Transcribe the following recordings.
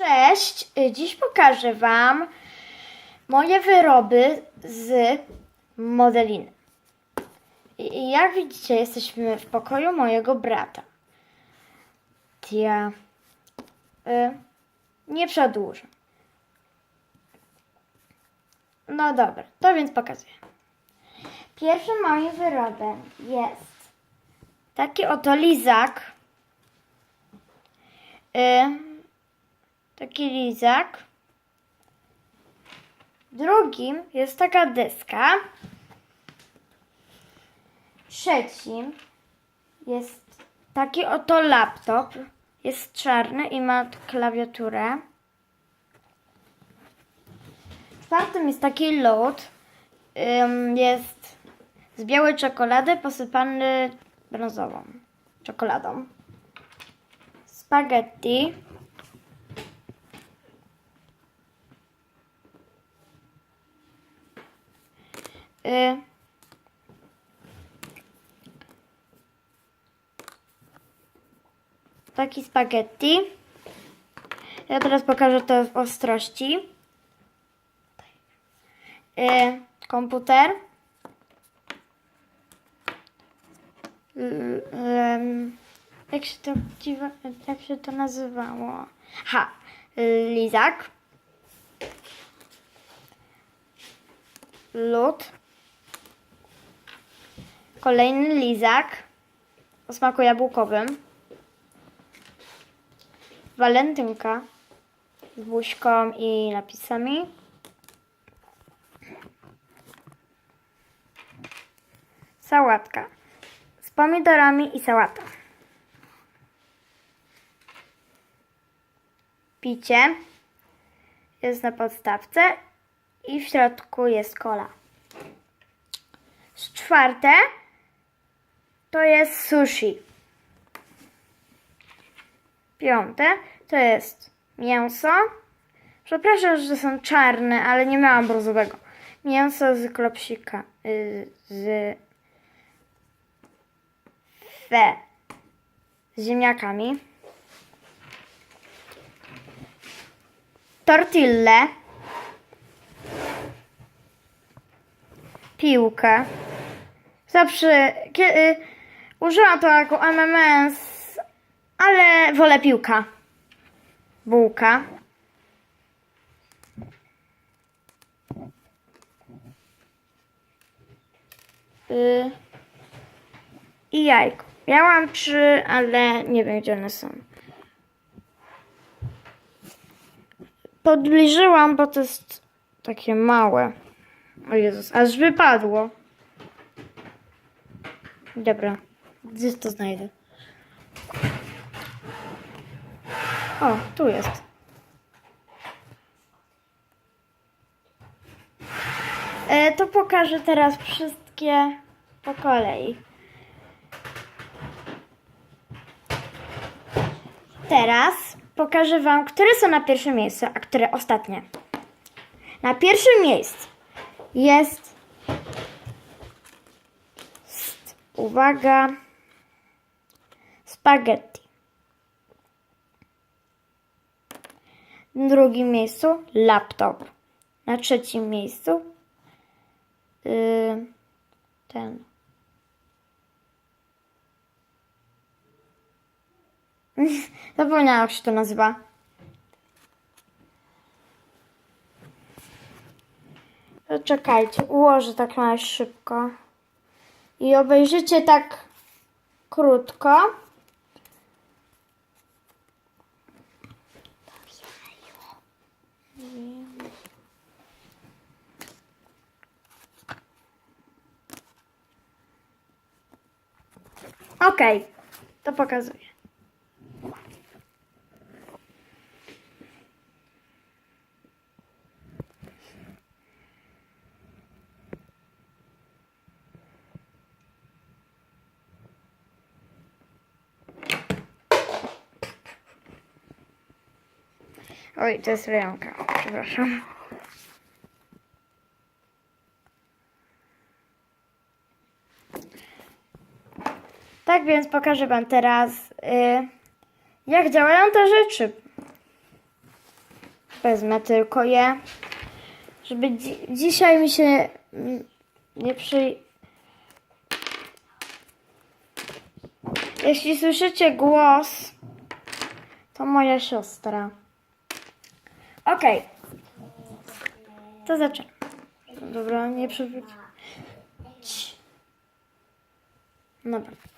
Cześć! Y, Dziś pokażę Wam moje wyroby z modeliny. I jak widzicie, jesteśmy w pokoju mojego brata. Ja y, nie przedłużę. No dobra, to więc pokazuję. Pierwszym moim wyrobem jest taki oto lizak. Y, taki lizak. Drugim jest taka deska. Trzecim jest taki oto laptop. Jest czarny i ma klawiaturę. Czwartym jest taki lód. Jest z białej czekolady posypany brązową czekoladą. Spaghetti. Y, taki spaghetti. Ja teraz pokażę to w ostrości. Y, komputer. Em, jak się to jak się to nazywało? Ha, lizak. Lód. Kolejny lizak o smaku jabłkowym. Walentynka z buźką i napisami. Sałatka z pomidorami i sałatą. Picie jest na podstawce i w środku jest kola. Z czwarte to jest sushi. Piąte to jest mięso. Przepraszam, że są czarne, ale nie miałam brązowego. Mięso z klopsika. y, Z fe. Z ziemniakami. Tortille. Piłkę. Zawsze kie, y, użyłam to jako MMS, ale wolę piłka. Bułka. Y, I jajko. Miałam trzy, ale nie wiem gdzie one są. Podbliżyłam, bo to jest takie małe. O Jezus, aż wypadło. Dobra, gdzieś to znajdę. O, tu jest. E, to pokażę teraz wszystkie po kolei. Teraz pokażę Wam, które są na pierwszym miejscu, a które ostatnie. Na pierwszym miejscu jest uwaga, spaghetti. Na drugim miejscu laptop. Na trzecim miejscu yy, ten. Zapomniałam, jak się to nazywa. Czekajcie, ułożę tak na szybko. I obejrzycie tak krótko. Okej, to pokazuję. Oj, to jest ręka, przepraszam. Tak więc pokażę Wam teraz, y, jak działają te rzeczy. Wezmę tylko je, żeby dzi- dzisiaj mi się nie przy... Jeśli słyszycie głos, to moja siostra. Okej. To zaczynam. Dobra, nie przewróć. Dobra.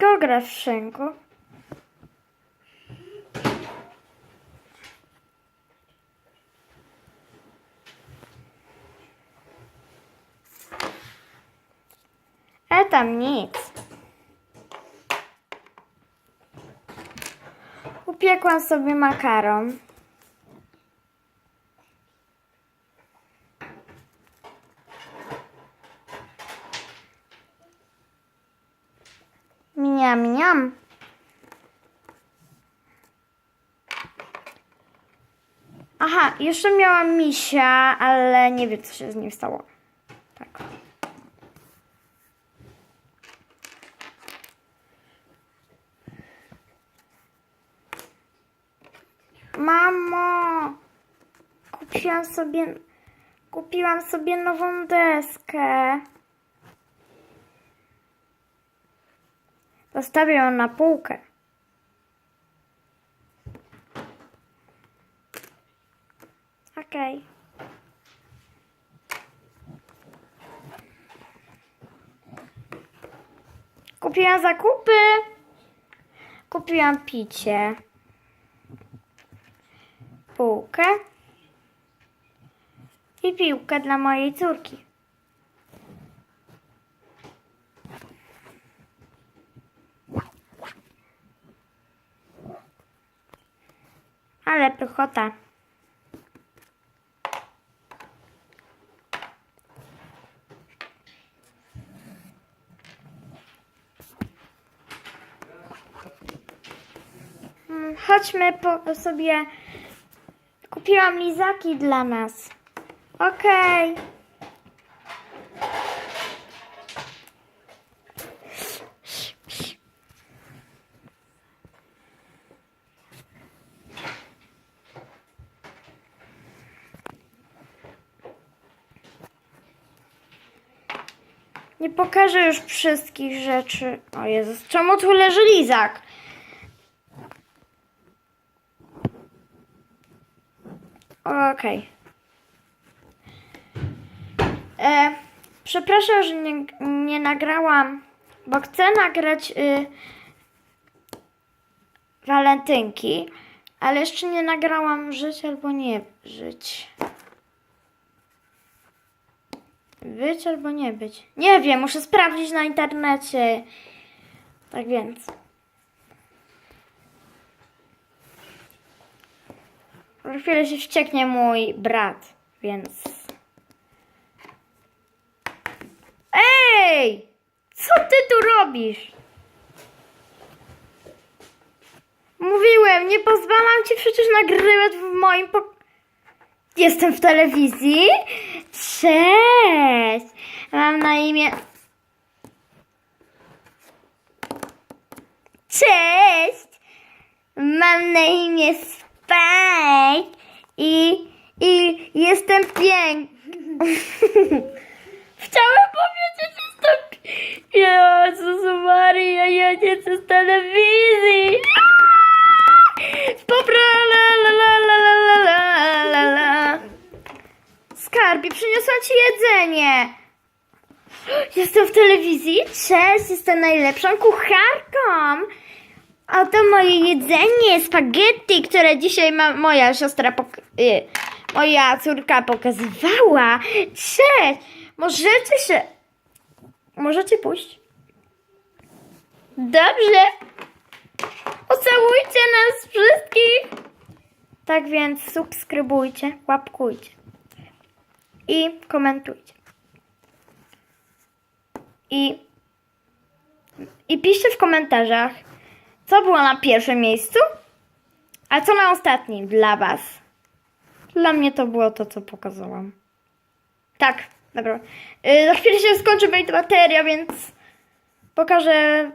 geograf Szenko. A tam nic. Upiekłam sobie makaron. Aha, jeszcze miałam misia, ale nie wiem, co się z nim stało. Tak. Mamo! Kupiłam sobie... Kupiłam sobie nową deskę. Zostawię ją na półkę. Okej. Kupiłam zakupy. Kupiłam picie. Półkę. I piłkę dla mojej córki. Ale pychota. Chodźmy po sobie. Kupiłam lizaki dla nas. Okej. Nie pokażę już wszystkich rzeczy. O Jezus, czemu tu leży lizak? Okej. E, Przepraszam, że nie, nie nagrałam, bo chcę nagrać y, walentynki, ale jeszcze nie nagrałam żyć albo nie żyć. Być albo nie być. Nie wiem, muszę sprawdzić na internecie. Tak więc. Za chwilę się wścieknie mój brat, więc. Ej! Co ty tu robisz? Mówiłem, nie pozwalam ci przecież nagrywać w moim pokoju. Jestem w telewizji? Cześć! Mam na imię. Cześć! Mam na imię fake i, i jestem piękny. Chciałem powiedzieć, że jestem Jezus Maria, ja nie chcę z telewizji. Popra la Skarbie, przyniosłam ci jedzenie. Jestem w telewizji? Cześć, jestem najlepszą kucharką. A to moje jedzenie, spaghetti, które dzisiaj ma moja siostra, y, moja córka pokazywała. Cześć, możecie się, możecie pójść? Dobrze. Pocałujcie nas wszystkich. Tak więc subskrybujcie, łapkujcie i komentujcie. I, I piszcie w komentarzach, co było na pierwszym miejscu, A co na ostatnim dla Was? Dla mnie to było to, co pokazałam. Tak, dobra. Yy, za chwilę się skończy bateria, więc pokażę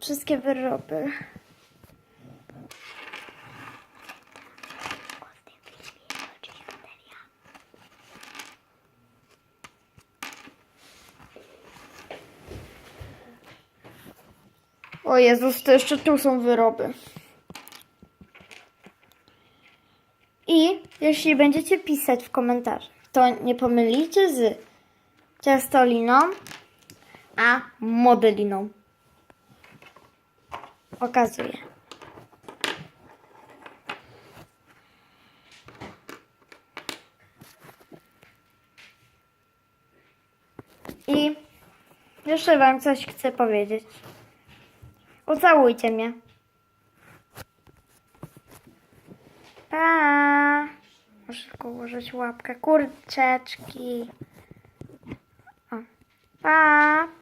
wszystkie wyroby. O Jezus, to jeszcze tu są wyroby. I jeśli będziecie pisać w komentarzach, to nie pomylicie z ciastoliną, a modeliną. Okazuję. I jeszcze Wam coś chcę powiedzieć. Ucałujcie mnie. Pa! Muszę ułożyć łapkę. Kurczeczki. O. Pa!